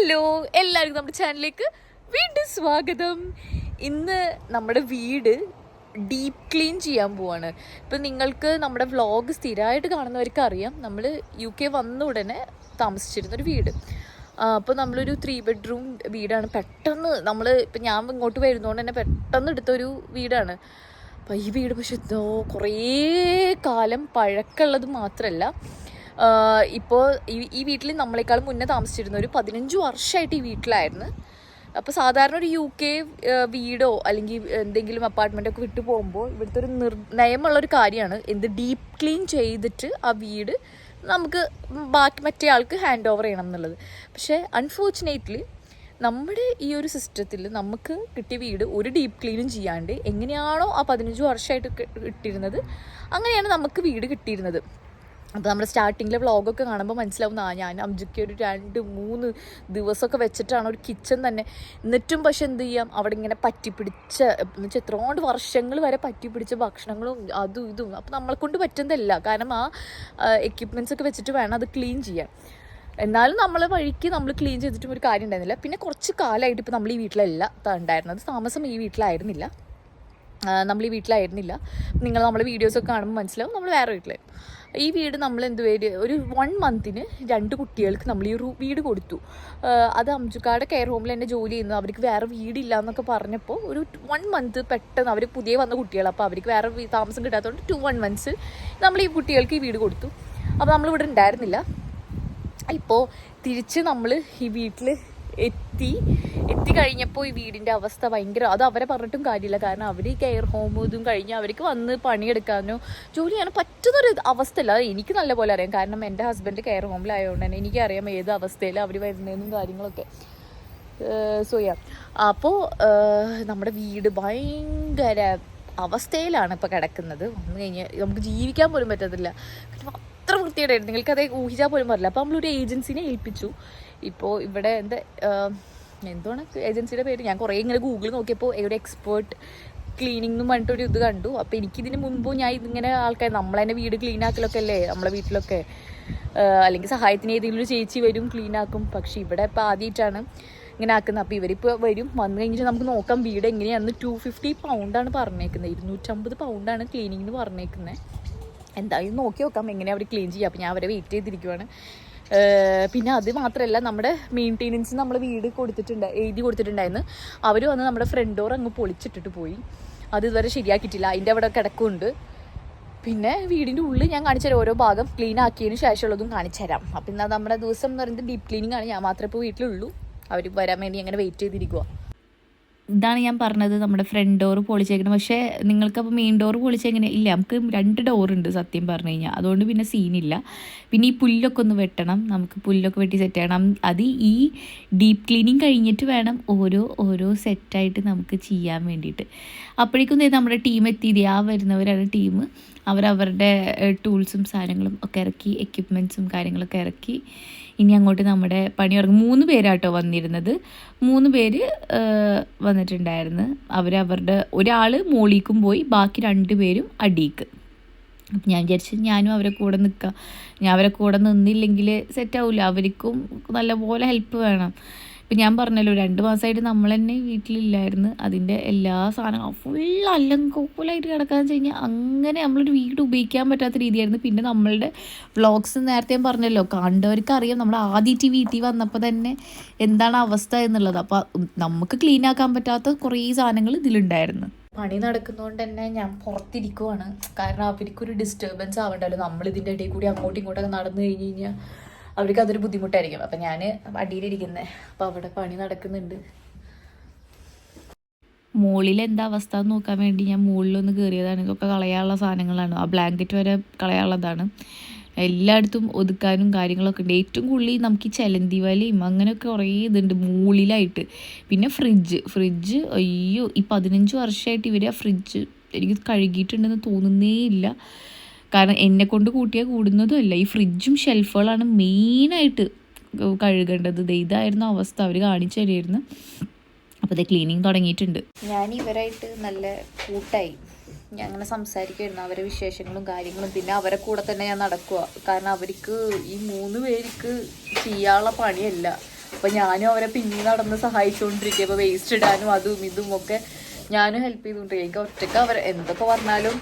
Hello എല്ലാവർക്കും നമ്മുടെ ചാനലിലേക്ക് വീണ്ടും സ്വാഗതം. ഇന്ന് നമ്മുടെ വീട് ഡീപ്പ് ക്ലീൻ ചെയ്യാൻ പോവാണ്. ഇപ്പം നിങ്ങൾക്ക് നമ്മുടെ വ്ളോഗ് സ്ഥിരമായിട്ട് കാണുന്നവർക്ക് അറിയാം. നമ്മൾ യു കെ വന്ന ഉടനെ താമസിച്ചിരുന്നൊരു വീട്. അപ്പോൾ നമ്മളൊരു ത്രീ ബെഡ്റൂം വീടാണ്. പെട്ടെന്ന് നമ്മൾ ഇപ്പം ഞാൻ ഇങ്ങോട്ട് വരുന്നതുകൊണ്ട് തന്നെ പെട്ടെന്ന് എടുത്തൊരു വീടാണ്. അപ്പോൾ ഈ വീട് പക്ഷെ എന്തോ കുറേ കാലം പഴക്കമുള്ളത് മാത്രമല്ല ഇപ്പോൾ ഈ വീട്ടിൽ നമ്മളെക്കാളും മുന്നേ താമസിച്ചിരുന്ന ഒരു പതിനഞ്ച് വർഷമായിട്ട് ഈ വീട്ടിലായിരുന്നു. അപ്പോൾ സാധാരണ ഒരു യു കെ വീടോ അല്ലെങ്കിൽ എന്തെങ്കിലും അപ്പാർട്ട്മെന്റ് ഒക്കെ വിട്ടു പോകുമ്പോൾ ഇവിടുത്തെ ഒരു നിർണയമുള്ള ഒരു കാര്യമാണ്. എന്ത് ഡീപ്പ് ക്ലീൻ ചെയ്തിട്ട് ആ വീട് നമുക്ക് ബാക്കി മറ്റേ ആൾക്ക് ഹാൻഡ് ഓവർ ചെയ്യണം എന്നുള്ളത്. പക്ഷേ അൺഫോർച്ചുനേറ്റ്ലി നമ്മുടെ ഈ ഒരു സിസ്റ്റത്തിൽ നമുക്ക് കിട്ടിയ വീട് ഒരു ഡീപ്പ് ക്ലീനും ചെയ്യാണ്ട് എങ്ങനെയാണോ ആ പതിനഞ്ച് വർഷമായിട്ട് കിട്ടിയിരുന്നത് അങ്ങനെയാണ് നമുക്ക് വീട് കിട്ടിയിരുന്നത്. അപ്പോൾ നമ്മുടെ സ്റ്റാർട്ടിങ്ങിലെ വ്ളോഗൊക്കെ കാണുമ്പോൾ മനസ്സിലാവും ആ ഞാൻ അംജുക്ക് ഒരു രണ്ട് മൂന്ന് ദിവസമൊക്കെ വെച്ചിട്ടാണ് ഒരു കിച്ചൺ തന്നെ. എന്നിട്ടും പക്ഷെ എന്ത് ചെയ്യാം? അവിടെ ഇങ്ങനെ പറ്റിപ്പിടിച്ച എന്ന് വെച്ചാൽ എത്രയോണ്ട് വർഷങ്ങൾ വരെ പറ്റിപ്പിടിച്ച ഭക്ഷണങ്ങളും അതും ഇതും. അപ്പോൾ നമ്മളെ കൊണ്ട് പറ്റുന്നതല്ല. കാരണം ആ എക്യുപ്മെന്റ്സ് ഒക്കെ വെച്ചിട്ട് വേണം അത് ക്ലീൻ ചെയ്യാൻ. എന്നാലും നമ്മളെ വഴിക്ക് നമ്മൾ ക്ലീൻ ചെയ്തിട്ടും ഒരു കാര്യം ഉണ്ടായിരുന്നില്ല. പിന്നെ കുറച്ച് കാലമായിട്ട് ഇപ്പോൾ നമ്മൾ ഈ വീട്ടിലല്ല ഉണ്ടായിരുന്നത്. താമസം ഈ വീട്ടിലായിരുന്നില്ല. നമ്മൾ ഈ വീട്ടിലായിരുന്നില്ല. നിങ്ങൾ നമ്മളെ വീഡിയോസൊക്കെ കാണുമ്പോൾ മനസ്സിലാവും നമ്മൾ വേറെ വീട്ടിലായിരുന്നു. ഈ വീട് നമ്മൾ എന്ത് പേര് ഒരു വൺ മന്തിന് രണ്ട് കുട്ടികൾക്ക് നമ്മൾ ഈ വീട് കൊടുത്തു. അത് അംജുക്കാട് കെയർ ഹോമിൽ തന്നെ ജോലി ചെയ്യുന്നു. അവർക്ക് വേറെ വീടില്ല എന്നൊക്കെ പറഞ്ഞപ്പോൾ ഒരു വൺ മന്ത് പെട്ടെന്ന് അവർ പുതിയ വന്ന കുട്ടികൾ അപ്പോൾ അവർക്ക് വേറെ താമസം കിട്ടാത്തതുകൊണ്ട് ടു വൺ മന്ത്സ് നമ്മൾ ഈ കുട്ടികൾക്ക് ഈ വീട് കൊടുത്തു. അപ്പോൾ നമ്മളിവിടെ ഉണ്ടായിരുന്നില്ല. ഇപ്പോൾ തിരിച്ച് നമ്മൾ ഈ വീട്ടിൽ എത്തി എത്തി കഴിഞ്ഞപ്പോൾ ഈ വീടിന്റെ അവസ്ഥ ഭയങ്കര അത് അവരെ പറഞ്ഞിട്ടും കാര്യമില്ല. കാരണം അവർ ഈ കെയർ ഹോം ഇതും കഴിഞ്ഞ് അവർക്ക് വന്ന് പണിയെടുക്കാനോ ജോലി ചെയ്യാനോ പറ്റുന്നൊരു അവസ്ഥയില്ല. അത് എനിക്ക് നല്ലപോലെ അറിയാം. കാരണം എന്റെ ഹസ്ബൻഡ് കെയർ ഹോമിലായതുകൊണ്ട് തന്നെ എനിക്കറിയാം ഏത് അവസ്ഥയിലാണ് അവർ വരുന്നതെന്നും കാര്യങ്ങളൊക്കെ. സോ യാ അപ്പോൾ നമ്മുടെ വീട് ഭയങ്കര അവസ്ഥയിലാണ് ഇപ്പോൾ കിടക്കുന്നത്. വന്നു കഴിഞ്ഞാൽ നമുക്ക് ജീവിക്കാൻ പോലും പറ്റത്തില്ല. അത്ര വൃത്തിയായിട്ടായിരുന്നു നിങ്ങൾക്ക് അതേ ഊഹിച്ചാൽ പോലും പറ്റില്ല. അപ്പോൾ നമ്മളൊരു ഏജൻസിനെ ഏൽപ്പിച്ചു. ഇപ്പോൾ ഇവിടെ എന്താ എന്താണ് ഏജൻസിയുടെ പേര്? ഞാൻ കുറേ ഇങ്ങനെ ഗൂഗിൾ നോക്കിയപ്പോൾ ഒരു എക്സ്പേർട്ട് ക്ലീനിങ് പറഞ്ഞിട്ടൊരു ഇത് കണ്ടു. അപ്പോൾ എനിക്കിതിന് മുമ്പ് ഞാൻ ഇതിങ്ങനെ ആൾക്കാർ നമ്മളെന്നെ വീട് ക്ലീൻ ആക്കലൊക്കെ അല്ലേ നമ്മളെ വീട്ടിലൊക്കെ. അല്ലെങ്കിൽ സഹായത്തിന് ഏതെങ്കിലും ഒരു ചേച്ചി വരും ക്ലീൻ ആക്കും. പക്ഷേ ഇവിടെ ഇപ്പോൾ ആദ്യമായിട്ടാണ് ഇങ്ങനെ ആക്കുന്നത്. അപ്പോൾ ഇവരിപ്പോൾ വരും. വന്നു കഴിഞ്ഞിട്ട് നമുക്ക് നോക്കാം വീട് എങ്ങനെയാണെന്ന് ടു ഫിഫ്റ്റി പൗണ്ടാണ് പറഞ്ഞേക്കുന്നത്. ഇരുന്നൂറ്റമ്പത് പൗണ്ടാണ് ക്ലീനിങ്ങിന് പറഞ്ഞേക്കുന്നത്. എന്തായാലും നോക്കി നോക്കാം എങ്ങനെയാണ് അവർ ക്ലീൻ ചെയ്യുക അപ്പോൾ ഞാൻ അവരെ വെയിറ്റ് ചെയ്തിരിക്കുവാണ്. പിന്നെ അത് മാത്രമല്ല നമ്മുടെ മെയിന്റെനൻസ് നമ്മൾ വീട് കൊടുത്തിട്ടുണ്ട് എഴുതി കൊടുത്തിട്ടുണ്ടായിരുന്നു. അവർ വന്ന് നമ്മുടെ ഫ്രണ്ട് ഡോർ അങ്ങ് പൊളിച്ചിട്ടിട്ട് പോയി. അത് ഇതുവരെ ശരിയാക്കിയിട്ടില്ല. അതിന്റെ അവിടെ കിടക്കുന്നുണ്ട് പിന്നെ വീടിന്റെ ഉള്ളിൽ ഞാൻ കാണിച്ചുതരാം ഓരോ ഭാഗം ക്ലീൻ ആക്കിയതിന് ശേഷമുള്ളതും കാണിച്ചു തരാം. അപ്പം എന്നാൽ നമ്മുടെ ദിവസം എന്ന് പറയുന്നത് ഡീപ്പ് ക്ലീനിങ് ആണ്. ഞാൻ മാത്രമേ ഇപ്പോൾ വീട്ടിലുള്ളൂ. അവർ വരാൻ വേണ്ടി അങ്ങനെ വെയിറ്റ് ചെയ്തിരിക്കുക ഇതാണ് ഞാൻ പറഞ്ഞത് നമ്മുടെ ഫ്രണ്ട് ഡോർ പൊളിച്ചേക്കണം പക്ഷേ നിങ്ങൾക്കപ്പോൾ മെയിൻ ഡോർ പൊളിച്ചെങ്ങനെ ഇല്ല നമുക്ക് രണ്ട് ഡോറുണ്ട് സത്യം പറഞ്ഞു കഴിഞ്ഞാൽ അതുകൊണ്ട് പിന്നെ സീനില്ല പിന്നെ ഈ പുല്ലൊക്കെ ഒന്ന് വെട്ടണം. നമുക്ക് പുല്ലൊക്കെ വെട്ടി സെറ്റ് ചെയ്യണം. അത് ഈ ഡീപ്പ് ക്ലീനിങ് കഴിഞ്ഞിട്ട് വേണം ഓരോ ഓരോ സെറ്റായിട്ട് നമുക്ക് ചെയ്യാൻ വേണ്ടിയിട്ട്. അപ്പോഴേക്കും നമ്മുടെ ടീം എത്തിയത്. ആ വരുന്നവരാണ് ടീം അവരവരുടെ ടൂൾസും സാധനങ്ങളും ഒക്കെ ഇറക്കി എക്യുപ്മെന്റ്സും കാര്യങ്ങളൊക്കെ ഇറക്കി ഇനി അങ്ങോട്ട് നമ്മുടെ പണി ഇറങ്ങും മൂന്ന് പേരാട്ടോ വന്നിരുന്നത്. മൂന്ന് പേര് വന്നിട്ടുണ്ടായിരുന്നു. അവരവരുടെ ഒരാൾ മോളിക്കും പോയി ബാക്കി രണ്ട് പേരും അടിയിക്ക് അപ്പം ഞാൻ വിചാരിച്ചു ഞാനും അവരെ കൂടെ നിൽക്കാം ഞാൻ അവരെ കൂടെ നിന്നില്ലെങ്കിൽ സെറ്റാവില്ല അവർക്കും നല്ലപോലെ ഹെൽപ്പ് വേണം. ഇപ്പം ഞാൻ പറഞ്ഞല്ലോ രണ്ട് മാസമായിട്ട് നമ്മൾ തന്നെ വീട്ടിലില്ലായിരുന്നു. അതിന്റെ എല്ലാ സാധനങ്ങളും ഫുൾ അല്ലങ്കോലായിട്ട് കിടക്കാന്ന് വെച്ച് അങ്ങനെ നമ്മളൊരു വീട് ഉപയോഗിക്കാൻ പറ്റാത്ത രീതിയായിരുന്നു. പിന്നെ നമ്മളുടെ വ്ളോഗ്സ് നേരത്തെ പറഞ്ഞല്ലോ കണ്ടവർക്ക് അറിയാം നമ്മൾ ആദ്യമായിട്ട് വീട്ടിൽ വന്നപ്പോൾ തന്നെ എന്താണ് അവസ്ഥ എന്നുള്ളത്. അപ്പോൾ നമുക്ക് ക്ലീൻ ആക്കാൻ പറ്റാത്ത കുറേ സാധനങ്ങൾ ഇതിലുണ്ടായിരുന്നു. പണി നടക്കുന്നതുകൊണ്ട് തന്നെ ഞാൻ പുറത്തിരിക്കുവാണ്. കാരണം അവർക്കൊരു ഡിസ്റ്റർബൻസ് ആവണ്ടല്ലോ. നമ്മൾ ഇതിന്റെ ഇടയിൽ കൂടി അങ്ങോട്ടും ഇങ്ങോട്ടൊക്കെ നടന്നു കഴിഞ്ഞ് കഴിഞ്ഞാൽ അവർക്ക് അതൊരു ബുദ്ധിമുട്ടായിരിക്കും. അപ്പം ഞാൻ അടിയിലിരിക്കുന്നത് അപ്പോൾ അവിടെ പണി നടക്കുന്നുണ്ട്. മുകളിൽ എന്താ അവസ്ഥ എന്ന് നോക്കാൻ വേണ്ടി ഞാൻ മുകളിലൊന്ന് കയറിയതാണ് ഇതൊക്കെ കളയാനുള്ള സാധനങ്ങളാണ്. ആ ബ്ലാങ്കറ്റ് വരെ കളയാനുള്ളതാണ്. എല്ലായിടത്തും ഒതുക്കാനും കാര്യങ്ങളൊക്കെ ഉണ്ട്. ഏറ്റവും കൂടുതൽ നമുക്ക് ഈ ചെലന്തി വലയും അങ്ങനെയൊക്കെ കുറേ ഇതുണ്ട് മുകളിലായിട്ട് പിന്നെ ഫ്രിഡ്ജ് ഫ്രിഡ്ജ് അയ്യോ ഈ പതിനഞ്ച് വർഷമായിട്ട് ഇവർ ആ ഫ്രിഡ്ജ് എനിക്ക് കഴുകിയിട്ടുണ്ടെന്ന് തോന്നുന്നേ ഇല്ല കാരണം എന്നെ കൊണ്ട് കൂട്ടിയാൽ കൂടുന്നതുമല്ല ഈ ഫ്രിഡ്ജും ഷെൽഫുകളാണ് മെയിനായിട്ട് കഴുകേണ്ടത്. ഇതായിരുന്നു അവസ്ഥ. അവർ കാണിച്ചു തരുമായിരുന്നു അപ്പോൾ ഇത് ക്ലീനിങ് തുടങ്ങിയിട്ടുണ്ട്. ഞാൻ ഇവരായിട്ട് നല്ല കൂട്ടായി. ഞാൻ അങ്ങനെ സംസാരിക്കുമായിരുന്നു അവരെ വിശേഷങ്ങളും കാര്യങ്ങളും. പിന്നെ അവരെ കൂടെ തന്നെ ഞാൻ നടക്കുക കാരണം അവർക്ക് ഈ മൂന്ന് പേർക്ക് ചെയ്യാനുള്ള പണിയല്ല. അപ്പോൾ ഞാനും അവരെ പിന്നെ നടന്ന് സഹായിച്ചുകൊണ്ടിരിക്കുക ഇപ്പോൾ വേസ്റ്റ് ഇടാനും അതും ഇതും ഒക്കെ ഞാനും ഹെൽപ്പ് ചെയ്തുകൊണ്ടിരിക്കുക എനിക്ക് ഒറ്റയ്ക്ക് അവർ എന്തൊക്കെ പറഞ്ഞാലും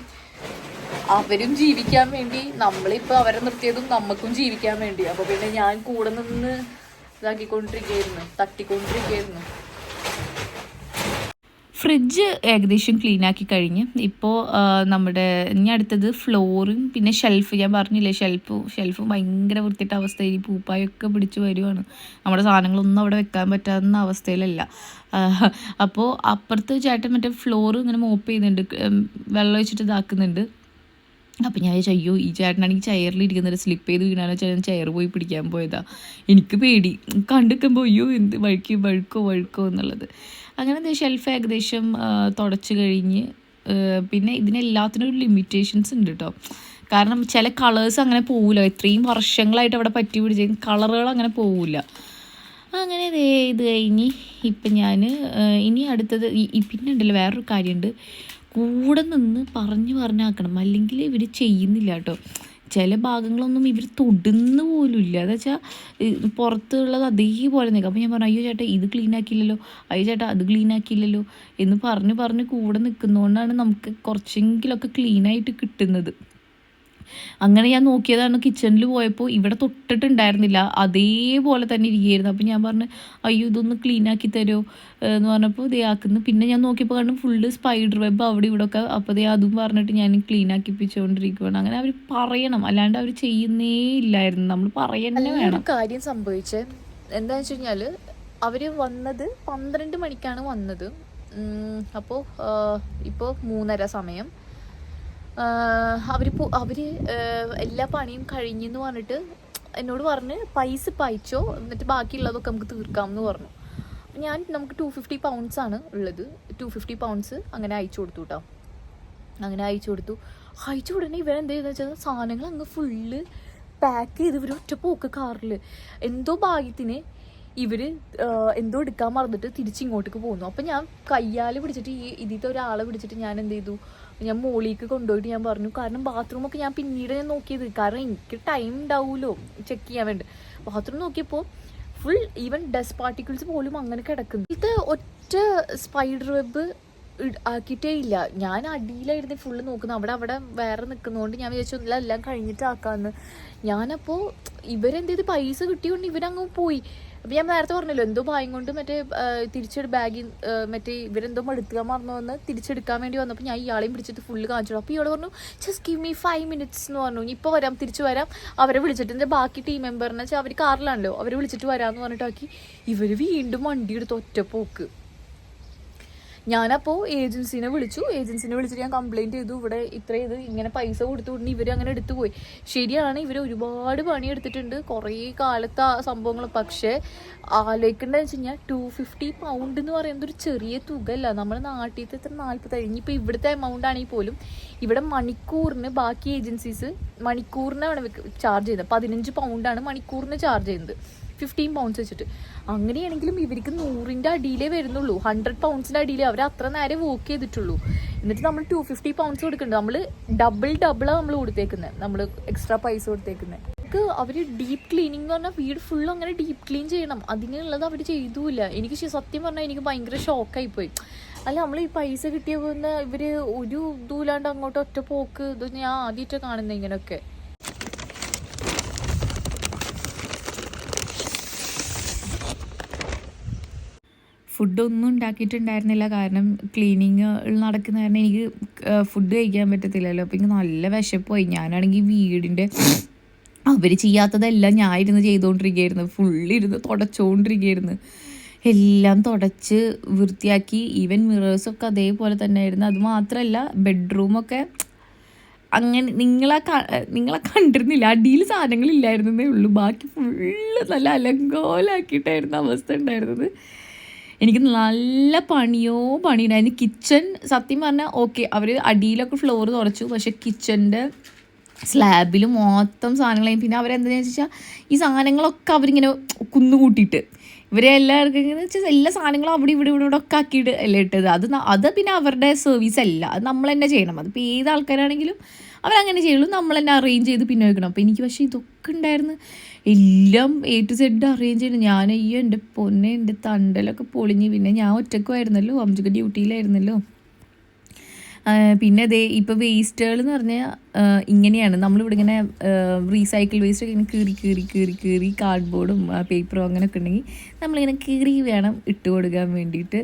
അവരും ജീവിക്കാൻ വേണ്ടി നമ്മളിപ്പോൾ അവരെ നിർത്തിയതും നമുക്കും ജീവിക്കാൻ വേണ്ടി. അപ്പോൾ പിന്നെ ഞാൻ കൂടെ നിന്ന് ഇതാക്കിക്കൊണ്ടിരിക്കുകയായിരുന്നു തട്ടിക്കൊണ്ടിരിക്കുകയായിരുന്നു. ഫ്രിഡ്ജ് ഏകദേശം ക്ലീൻ ആക്കി കഴിഞ്ഞ് ഇപ്പോൾ നമ്മുടെ ഇനി അടുത്തത് ഫ്ലോറും പിന്നെ ഷെൽഫ് ഞാൻ പറഞ്ഞില്ലേ ഷെൽഫ് ഷെൽഫ് ഭയങ്കര വൃത്തിയിട്ട അവസ്ഥയിൽ പൂപ്പായൊക്കെ പിടിച്ച് വരുവാണ്. നമ്മുടെ സാധനങ്ങളൊന്നും അവിടെ വെക്കാൻ പറ്റാവുന്ന അവസ്ഥയിലല്ല. അപ്പോൾ അപ്പുറത്ത് ചേട്ടൻ മറ്റേ ഫ്ലോർ ഇങ്ങനെ മോപ്പ് ചെയ്യുന്നുണ്ട് വെള്ളം ഒഴിച്ചിട്ട് ഇതാക്കുന്നുണ്ട്. അപ്പം ഞാൻ വിചാരിച്ചു അയ്യോ ഈ ചേട്ടനാണെങ്കിൽ ചെയറിൽ ഇരിക്കുന്നുണ്ട് സ്ലിപ്പ് ചെയ്ത് വീണാലോ ചേട്ടൻ ചെയർ പോയി പിടിക്കാൻ പോയതാ. എനിക്ക് പേടി. കണ്ടിക്കുമ്പോൾ അയ്യോ എന്ത് വഴുക്കി വഴുക്കോ വഴുക്കോ എന്നുള്ളത്. അങ്ങനെ ഷെൽഫ് ഏകദേശം തുടച്ച് കഴിഞ്ഞ് പിന്നെ ഇതിനെല്ലാത്തിനും ഒരു ലിമിറ്റേഷൻസ് ഉണ്ട് കേട്ടോ കാരണം ചില കളേഴ്സ് അങ്ങനെ പോവില്ല ഇത്രയും വർഷങ്ങളായിട്ട് അവിടെ പറ്റി പിടിച്ച കളറുകൾ അങ്ങനെ പോവില്ല അങ്ങനെ ഇത് കഴിഞ്ഞ് ഇപ്പം ഞാൻ ഇനി അടുത്തത് പിന്നെ ഉണ്ടല്ലോ വേറൊരു കാര്യമുണ്ട്. കൂടെ നിന്ന് പറഞ്ഞു പറഞ്ഞാക്കണം. അല്ലെങ്കിൽ ഇവർ ചെയ്യുന്നില്ല കേട്ടോ. ചില ഭാഗങ്ങളൊന്നും ഇവർ തൊടുന്നു പോലും ഇല്ല. എന്ന് വെച്ചാൽ പുറത്തുള്ളത് അതേപോലെ നിൽക്കുക അപ്പോൾ ഞാൻ പറഞ്ഞു അയ്യോ ചേട്ടാ ഇത് ക്ലീൻ ആക്കിയില്ലല്ലോ. അയ്യോ ചേട്ടാ അത് ക്ലീൻ ആക്കിയില്ലല്ലോ. എന്ന് പറഞ്ഞ് പറഞ്ഞ് കൂടെ നിൽക്കുന്നതുകൊണ്ടാണ് നമുക്ക് കുറച്ചെങ്കിലൊക്കെ ക്ലീനായിട്ട് കിട്ടുന്നത്. അങ്ങനെ ഞാൻ നോക്കിയതാണ് കിച്ചണിൽ പോയപ്പോൾ ഇവിടെ തൊട്ടിട്ടുണ്ടായിരുന്നില്ല. അതേപോലെ തന്നെ ഇരിക്കുകയായിരുന്നു. അപ്പോൾ ഞാൻ പറഞ്ഞു അയ്യോ ഇതൊന്ന് ക്ലീൻ ആക്കി തരുമോ എന്ന് പറഞ്ഞപ്പോൾ ഇതേ ആക്കുന്നു. പിന്നെ ഞാൻ നോക്കിയപ്പോൾ കണ്ടു ഫുള്ള് സ്പൈഡർ വെബ് അവിടെ ഇവിടെ ഒക്കെ അപ്പോൾ ദേ അതും പറഞ്ഞിട്ട് ഞാൻ ക്ലീൻ ആക്കിപ്പിച്ചുകൊണ്ടിരിക്കുകയാണ് അങ്ങനെ അവർ പറയണം. അല്ലാണ്ട് അവർ ചെയ്യുന്നേ ഇല്ലായിരുന്നു. നമ്മൾ പറയന്നെ ഒരു വേണം. കാര്യം സംഭവിച്ചേ. എന്താണെന്ന് വെച്ച് കഴിഞ്ഞാൽ അവർ വന്നത് പന്ത്രണ്ട് മണിക്കാണ് വന്നത്. അപ്പോൾ ഇപ്പോൾ മൂന്നര സമയം. അവർ അവർ എല്ലാ പണിയും കഴിഞ്ഞെന്ന് പറഞ്ഞിട്ട് എന്നോട് പറഞ്ഞ് പൈസ പായിച്ചോ എന്നിട്ട് ബാക്കിയുള്ളതൊക്കെ നമുക്ക് തീർക്കാം എന്ന് പറഞ്ഞു ഞാൻ നമുക്ക് ടു ഫിഫ്റ്റി പൗണ്ട്സ് ആണ് ഉള്ളത്. ടു ഫിഫ്റ്റി പൗണ്ട്സ് അങ്ങനെ അയച്ചു കൊടുത്തു കേട്ടോ അങ്ങനെ അയച്ചു കൊടുത്തു. അയച്ചു ഉടനെ ഇവരെന്ത് ചെയ്തെന്ന് വെച്ചാൽ സാധനങ്ങൾ അങ്ങ് ഫുള്ള് പാക്ക് ചെയ്ത് ഇവർ ഒറ്റ പോക്ക് കാറിൽ എന്തോ ഭാഗ്യത്തിന് ഇവർ എന്തോ എടുക്കാൻ മറന്നിട്ട് തിരിച്ച് ഇങ്ങോട്ടേക്ക് പോകുന്നു അപ്പം ഞാൻ കയ്യാൽ പിടിച്ചിട്ട് ഈ ഇതിലത്തെ ഒരാളെ പിടിച്ചിട്ട് ഞാൻ എന്ത് ചെയ്തു? ഞാൻ മോളിലേക്ക് കൊണ്ടുപോയിട്ട് ഞാൻ പറഞ്ഞു. കാരണം ബാത്റൂമൊക്കെ ഞാൻ പിന്നീട് ഞാൻ നോക്കിയത്. കാരണം എനിക്ക് ടൈം ഉണ്ടാവുമല്ലോ ചെക്ക് ചെയ്യാൻ വേണ്ടി. ബാത്റൂം നോക്കിയപ്പോൾ ഫുൾ ഈവൻ ഡസ്റ്റ് പാർട്ടിക്കിൾസ് പോലും അങ്ങനെ കിടക്കുന്നു. ഇത് ഒറ്റ സ്പൈഡർ വെബ് ആക്കിയിട്ടേ ഇല്ല. ഞാൻ അടിയിലായിരുന്നു ഫുള്ള് നോക്കുന്നത്. അവിടെ അവിടെ വേറെ നിൽക്കുന്നതുകൊണ്ട് ഞാൻ വിചാരിച്ചു ഇല്ല എല്ലാം കഴിഞ്ഞിട്ടാക്കാന്ന്. ഞാനപ്പോൾ ഇവരെന്ത് ചെയ്ത്? പൈസ കിട്ടിയോണ്ട് ഇവരങ്ങ് പോയി. അപ്പം ഞാൻ നേരത്തെ പറഞ്ഞല്ലോ എന്തോ ഭയം കൊണ്ട് മറ്റേ തിരിച്ചെടു ബാഗിൽ മറ്റേ ഇവരെന്തോ എടുക്കാൻ മറന്നു വന്ന് തിരിച്ചെടുക്കാൻ വേണ്ടി വന്നപ്പോൾ ഞാൻ ഇയാളെയും പിടിച്ചിട്ട് ഫുള്ള് കാണിച്ചു അപ്പോൾ ഇയാൾ പറഞ്ഞു just give me five minutes എന്ന് പറഞ്ഞു. ഇപ്പോൾ വരാം തിരിച്ചു വരാം. അവരെ വിളിച്ചിട്ട് എന്റെ ബാക്കി ടീം മെമ്പറിനെ വെച്ചാൽ അവർ കാറിലാണല്ലോ അവരെ വിളിച്ചിട്ട് വരാമെന്ന് പറഞ്ഞിട്ടാക്കി ഇവർ വീണ്ടും വണ്ടി എടുത്ത് ഒറ്റ ഞാനപ്പോൾ ഏജൻസിനെ വിളിച്ചു. ഏജൻസിനെ വിളിച്ചിട്ട് ഞാൻ കംപ്ലൈന്റ് ചെയ്തു. ഇവിടെ ഇത്ര ഇത് ഇങ്ങനെ പൈസ കൊടുത്തു കൊണ്ട് ഇവർ അങ്ങനെ എടുത്തു പോയി. ശരിയാണ് ഇവർ ഒരുപാട് പണി പണിയെടുത്തിട്ടുണ്ട്. കുറേ കാലത്തെ ആ സംഭവങ്ങൾ. പക്ഷേ ആലോചിക്കേണ്ടതെന്ന് വെച്ച് കഴിഞ്ഞാൽ ടു ഫിഫ്റ്റി പൗണ്ട് എന്ന് പറയുന്നത് ഒരു ചെറിയ തുക അല്ല നമ്മുടെ നാട്ടിലത്തെ എത്ര നാൽപ്പത്തി ഇനിയിപ്പോൾ ഇവിടുത്തെ എമൗണ്ട് ആണെങ്കിൽ പോലും ഇവിടെ മണിക്കൂറിന് ബാക്കി ഏജൻസീസ് മണിക്കൂറിനാണ് ചാർജ് ചെയ്യുന്നത് പതിനഞ്ച് പൗണ്ടാണ് മണിക്കൂറിന് ചാർജ് ചെയ്യുന്നത് ഫിഫ്റ്റീൻ പൗണ്ട്സ് വെച്ചിട്ട്. അങ്ങനെയാണെങ്കിലും ഇവർക്ക് നൂറിന്റെ അടിയിലേ വരുന്നുള്ളൂ. ഹൺഡ്രഡ് പൗണ്ട്സിന്റെ അടിയിലേ അവർ അത്ര നേരെ വോക്ക് ചെയ്തിട്ടുള്ളൂ. എന്നിട്ട് നമ്മൾ ടു ഫിഫ്റ്റി പൗണ്ട്സ് കൊടുക്കുന്നുണ്ട്. നമ്മൾ ഡബിൾ ഡബിളാണ് നമ്മൾ കൊടുത്തേക്കുന്നത് നമ്മൾ എക്സ്ട്രാ പൈസ കൊടുത്തേക്കുന്നത് നമുക്ക് അവർ ഡീപ്പ് ക്ലീനിങ് എന്ന് പറഞ്ഞാൽ വീട് ഫുൾ അങ്ങനെ ഡീപ്പ് ക്ലീൻ ചെയ്യണം. അതിനുള്ളത് അവർ ചെയ്തുമില്ല എനിക്ക് സത്യം പറഞ്ഞാൽ എനിക്ക് ഭയങ്കര ഷോക്കായി പോയി. അല്ല നമ്മൾ ഈ പൈസ കിട്ടിയ പോകുന്ന ഇവർ ഒരു ഇതുമില്ലാണ്ട് അങ്ങോട്ട് ഒറ്റ പോക്ക് ഇത് ഞാൻ ആദ്യമായിട്ട് കാണുന്നത് ഇങ്ങനെയൊക്കെ ഫുഡൊന്നും ഉണ്ടാക്കിയിട്ടുണ്ടായിരുന്നില്ല. കാരണം ക്ലീനിങ് നടക്കുന്ന കാരണം എനിക്ക് ഫുഡ് കഴിക്കാൻ പറ്റത്തില്ലല്ലോ. അപ്പം എനിക്ക് നല്ല വിശപ്പായി ഞാനാണെങ്കിൽ വീടിന്റെ അവർ ചെയ്യാത്തതെല്ലാം ഞാൻ ഇരുന്ന് ചെയ്തുകൊണ്ടിരിക്കുകയായിരുന്നു ഫുള്ളിരുന്ന് തുടച്ചുകൊണ്ടിരിക്കുകയായിരുന്നു എല്ലാം തുടച്ച് വൃത്തിയാക്കി. ഈവൻ മിറേഴ്സൊക്കെ അതേപോലെ തന്നെ ആയിരുന്നു അതുമാത്രമല്ല ബെഡ്റൂമൊക്കെ അങ്ങനെ നിങ്ങളെ നിങ്ങളെ കണ്ടിരുന്നില്ല. അടിയിൽ സാധനങ്ങളില്ലായിരുന്നേ ഉള്ളൂ. ബാക്കി ഫുള്ള് നല്ല അലങ്കോലാക്കിയിട്ടായിരുന്നു അവസ്ഥ ഉണ്ടായിരുന്നത്. എനിക്ക് നല്ല പണിയോ പണിയുണ്ടായിരുന്നു കിച്ചൺ സത്യം പറഞ്ഞാൽ ഓക്കെ അവർ അടിയിലൊക്കെ ഫ്ലോർ തുറച്ചു. പക്ഷെ കിച്ചന്റെ സ്ലാബിൽ മൊത്തം സാധനങ്ങളായി പിന്നെ അവരെന്താണെന്ന് വെച്ചാൽ ഈ സാധനങ്ങളൊക്കെ അവരിങ്ങനെ കുന്നുകൂട്ടിയിട്ട്. ഇവരെ എല്ലാവർക്കും വെച്ചാൽ എല്ലാ സാധനങ്ങളും അവിടെ ഇവിടെ ഇവിടെ ഇവിടെ ഒക്കെ ആക്കിയിട്ട് അല്ലേ ഇട്ടത്. അത് അത് പിന്നെ അവരുടെ സർവീസ് അല്ല. അത് നമ്മൾ തന്നെ ചെയ്യണം. അതിപ്പോൾ ഏത് ആൾക്കാരാണെങ്കിലും അവരങ്ങനെ ചെയ്യുള്ളൂ. നമ്മൾ തന്നെ അറേഞ്ച് ചെയ്ത് പിന്നെ വെക്കണം അപ്പോൾ എനിക്ക് പക്ഷേ ഇതൊക്കെ ഉണ്ടായിരുന്നു. എല്ലാം എ ടു സെഡ് അറേഞ്ച് ചെയ്യണം ഞാൻ അയ്യോ എന്റെ പൊന്നെ എന്റെ തണ്ടലൊക്കെ പൊളിഞ്ഞ് പിന്നെ ഞാൻ ഒറ്റക്കുമായിരുന്നല്ലോ അമ്മയ്ക്ക് ഡ്യൂട്ടിയിലായിരുന്നല്ലോ. പിന്നെ ദേ ഇപ്പോൾ വേസ്റ്റുകൾ എന്ന് പറഞ്ഞാൽ ഇങ്ങനെയാണ്. നമ്മളിവിടെ ഇങ്ങനെ റീസൈക്കിൾ വേസ്റ്റ് ഒക്കെ ഇങ്ങനെ കീറി കീറി കീറി കീറി കാർഡ്ബോർഡും പേപ്പറും അങ്ങനെയൊക്കെ ഉണ്ടെങ്കിൽ നമ്മളിങ്ങനെ കീറി വേണം ഇട്ട് കൊടുക്കാൻ വേണ്ടിയിട്ട്.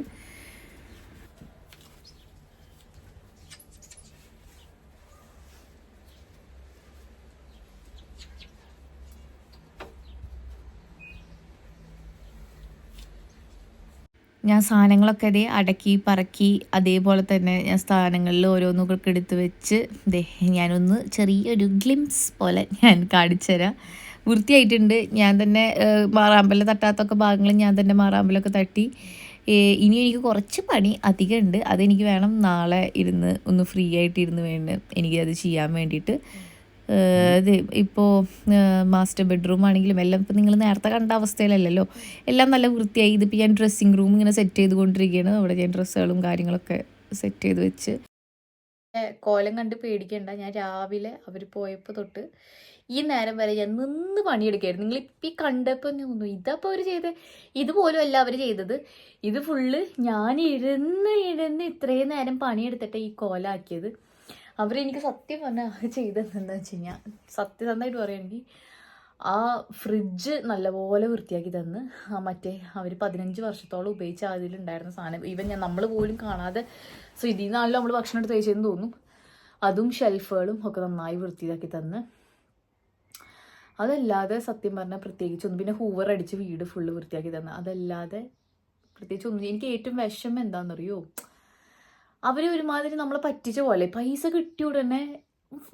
ഞാൻ സാധനങ്ങളൊക്കെ അതേ അടക്കി പറക്കി അതേപോലെ തന്നെ ഞാൻ സ്ഥാനങ്ങളിൽ ഓരോന്നൊക്കെ എടുത്ത് വെച്ച് ദേ ഞാനൊന്ന് ചെറിയൊരു ഗ്ലിംസ് പോലെ ഞാൻ കാണിച്ചു തരാം. വൃത്തിയായിട്ടുണ്ട്. ഞാൻ തന്നെ മാറാമ്പല തട്ടാത്തൊക്കെ ഭാഗങ്ങൾ ഞാൻ തന്നെ മാറാമ്പലൊക്കെ തട്ടി. ഇനി എനിക്ക് കുറച്ച് പണി അധികം ഉണ്ട് അതെനിക്ക് വേണം നാളെ ഇരുന്ന് ഒന്ന് ഫ്രീ ആയിട്ട് വേണ്ട വേണം എനിക്കത് ചെയ്യാൻ വേണ്ടിയിട്ട്. ഇത് ഇപ്പോൾ മാസ്റ്റർ ബെഡ്റൂം ആണെങ്കിലും എല്ലാം ഇപ്പം നിങ്ങൾ നേരത്തെ കണ്ട അവസ്ഥയിലല്ലല്ലോ. എല്ലാം നല്ല വൃത്തിയായി. ഇതിപ്പോൾ ഞാൻ ഡ്രസ്സിങ് റൂം ഇങ്ങനെ സെറ്റ് ചെയ്തുകൊണ്ടിരിക്കുകയാണ്. അവിടെ ഞാൻ ഡ്രസ്സുകളും കാര്യങ്ങളൊക്കെ സെറ്റ് ചെയ്ത് വെച്ച്. കോലം കണ്ട് പേടിക്കണ്ട. ഞാൻ രാവിലെ അവർ പോയപ്പോൾ തൊട്ട് ഈ നേരം വരെ ഞാൻ നിന്ന് നിങ്ങൾ ഇപ്പം ഈ കണ്ടപ്പോൾ തോന്നുന്നു ഇതപ്പോൾ അവർ ചെയ്ത്? ഇതുപോലും അല്ല അവർ ചെയ്തത്. ഇത് ഫുള്ള് ഞാൻ ഇരുന്ന് ഇരുന്ന് ഇത്രയും നേരം പണിയെടുത്തിട്ട് ഈ കോലാക്കിയത്. അവരെനിക്ക് സത്യം പറഞ്ഞാൽ അത് ചെയ്തതെന്താ വെച്ച് കഴിഞ്ഞാൽ സത്യസന്ധമായിട്ട് പറയുകയാണെങ്കിൽ ആ ഫ്രിഡ്ജ് നല്ലപോലെ വൃത്തിയാക്കി തന്ന്. ആ മറ്റേ അവർ പതിനഞ്ച് വർഷത്തോളം ഉപയോഗിച്ച അതിലുണ്ടായിരുന്ന സാധനം. ഈവൻ ഞാൻ നമ്മൾ പോലും കാണാതെ സോ ഇതിൽ നിന്നാണല്ലോ നമ്മൾ ഭക്ഷണം എടുത്ത് കഴിച്ചതെന്ന് തോന്നും. അതും ഷെൽഫുകളും ഒക്കെ നന്നായി വൃത്തിയാക്കി തന്ന്. അതല്ലാതെ സത്യം പറഞ്ഞാൽ പ്രത്യേകിച്ചൊന്നും പിന്നെ ഹൂവർ അടിച്ച് വീട് ഫുള്ള് വൃത്തിയാക്കി തന്ന്. അതല്ലാതെ പ്രത്യേകിച്ച് ഒന്നും എനിക്ക് ഏറ്റവും വിഷമം എന്താണെന്നറിയോ അവർ ഒരുമാതിരി നമ്മളെ പറ്റിച്ച പോലെ. പൈസ കിട്ടിയ ഉടനെ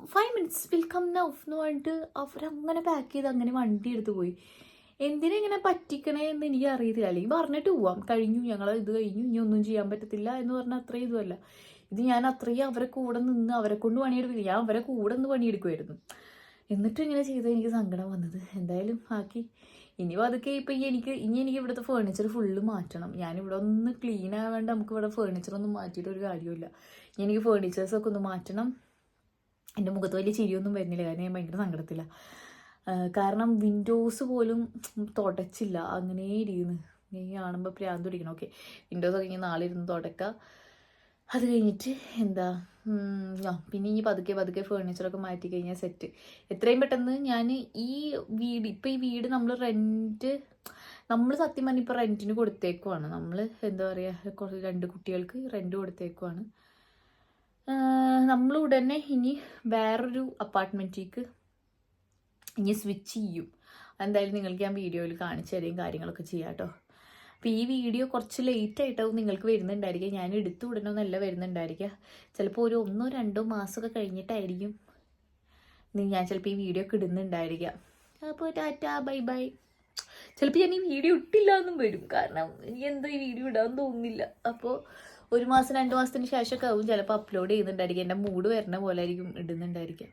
five minutes will come now എന്ന് പറഞ്ഞിട്ട് അവരങ്ങനെ പാക്ക് ചെയ്ത് അങ്ങനെ വണ്ടി എടുത്ത് പോയി. എന്തിനാ ഇങ്ങനെ പറ്റിക്കണേ എന്ന് എനിക്ക് അറിയത്തില്ല. അല്ലെങ്കിൽ പറഞ്ഞിട്ട് പോവാം. കഴിഞ്ഞു ഞങ്ങൾ ഇത് കഴിഞ്ഞു ഇനി ഒന്നും ചെയ്യാൻ പറ്റത്തില്ല എന്ന് പറഞ്ഞാൽ അത്രയും ഇതുമല്ല. ഇത് ഞാൻ അത്രയും അവരെ കൂടെ നിന്ന് അവരെ കൊണ്ട് പണിയെടുക്കില്ല ഞാൻ അവരെ കൂടെ നിന്ന് പണിയെടുക്കുമായിരുന്നു. എന്നിട്ടും ഇങ്ങനെ ചെയ്ത എനിക്ക് സങ്കടം വന്നത്. എന്തായാലും ബാക്കി ഇനി പതുക്കെ ഇപ്പം ഈ എനിക്ക് ഇനി എനിക്ക് ഇവിടുത്തെ ഫേർണിച്ചർ ഫുള്ള് മാറ്റണം. ഞാനിവിടെ ഒന്ന് ക്ലീൻ ആവേണ്ട നമുക്ക് ഇവിടെ ഫേർണിച്ചർ ഒന്നും മാറ്റിയിട്ട് ഒരു കാര്യമില്ല ഇനി എനിക്ക് ഫേർണിച്ചേഴ്സൊക്കെ ഒന്ന് മാറ്റണം. എന്റെ മുഖത്ത് വലിയ ചിരിയൊന്നും വരുന്നില്ല. കാരണം ഞാൻ ഭയങ്കര സങ്കടത്തില്ല കാരണം വിൻഡോസ് പോലും തുടച്ചില്ല. അങ്ങനെ ഇരിക്കുന്നു. ഇനി കാണുമ്പോൾ പ്രാന്ത് പിടിക്കണം. ഓക്കെ വിൻഡോസൊക്കെ ഇങ്ങനെ നാളെ ഇരുന്ന് തുടക്കുക അത് കഴിഞ്ഞിട്ട് എന്താ പിന്നെ ഇനി പതുക്കെ പതുക്കെ ഫേർണിച്ചറൊക്കെ മാറ്റി കഴിഞ്ഞാൽ സെറ്റ് എത്രയും പെട്ടെന്ന് ഞാൻ ഈ വീട് ഇപ്പം ഈ വീട് നമ്മൾ റെന്റ് നമ്മൾ സത്യം പറഞ്ഞാൽ ഇപ്പോൾ റെന്റിന് കൊടുത്തേക്കുവാണ്. നമ്മൾ എന്താ പറയുക കുറച്ച് രണ്ട് കുട്ടികൾക്ക് റെന്റ് കൊടുത്തേക്കുവാണ്. നമ്മൾ ഉടനെ ഇനി വേറൊരു അപ്പാർട്ട്മെന്റിലേക്ക് ഇനി സ്വിച്ച് ചെയ്യും. എന്തായാലും നിങ്ങൾക്ക് ഞാൻ വീഡിയോയിൽ കാണിച്ചു തരുകയും കാര്യങ്ങളൊക്കെ ചെയ്യാം കേട്ടോ അപ്പോൾ ഈ വീഡിയോ കുറച്ച് ലേറ്റ് ആയിട്ടാവും നിങ്ങൾക്ക് വരുന്നുണ്ടായിരിക്കുക. ഞാൻ എടുത്തു വിടണമെന്നല്ല വരുന്നുണ്ടായിരിക്കുക. ചിലപ്പോൾ ഒരു ഒന്നോ രണ്ടോ മാസമൊക്കെ കഴിഞ്ഞിട്ടായിരിക്കും ഞാൻ ചിലപ്പോൾ ഈ വീഡിയോ ഒക്കെ ഇടുന്നുണ്ടായിരിക്കുക. അപ്പോൾ ടാറ്റ ബൈ ബൈ. ചിലപ്പോൾ ഞാൻ ഈ വീഡിയോ ഇട്ടില്ല എന്നും വരും. കാരണം എനിക്ക് എന്തോ ഈ വീഡിയോ ഇടാൻ തോന്നുന്നില്ല. അപ്പോൾ ഒരു മാസം രണ്ട് മാസത്തിന് ശേഷമൊക്കെ ആവും ചിലപ്പോൾ അപ്ലോഡ് ചെയ്യുന്നുണ്ടായിരിക്കും എന്റെ മൂഡ് വരുന്ന പോലെ ആയിരിക്കും ഇടുന്നുണ്ടായിരിക്കുക.